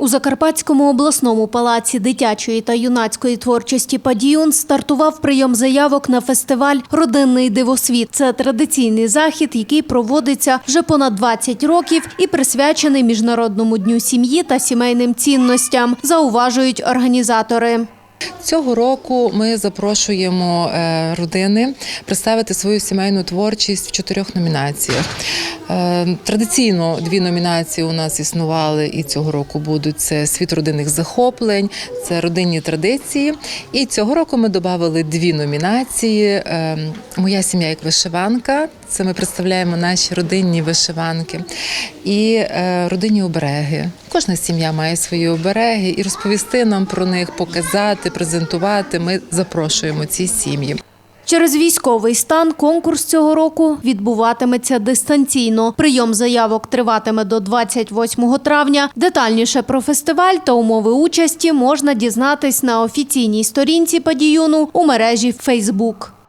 У Закарпатському обласному палаці дитячої та юнацької творчості Падіон стартував прийом заявок на фестиваль Родинний дивосвіт. Це традиційний захід, який проводиться вже понад 20 років і присвячений Міжнародному дню сім'ї та сімейним цінностям, зауважують організатори. Цього року ми запрошуємо е, родини представити свою сімейну творчість в чотирьох номінаціях. Е, Традиційно дві номінації у нас існували і цього року будуть це світ родинних захоплень, це родинні традиції. І цього року ми додали дві номінації: е, Моя сім'я як вишиванка. Це ми представляємо наші родинні вишиванки і родинні обереги. Кожна сім'я має свої обереги і розповісти нам про них, показати, презентувати. Ми запрошуємо ці сім'ї. Через військовий стан конкурс цього року відбуватиметься дистанційно. Прийом заявок триватиме до 28 травня. Детальніше про фестиваль та умови участі можна дізнатись на офіційній сторінці падіюну у мережі Facebook.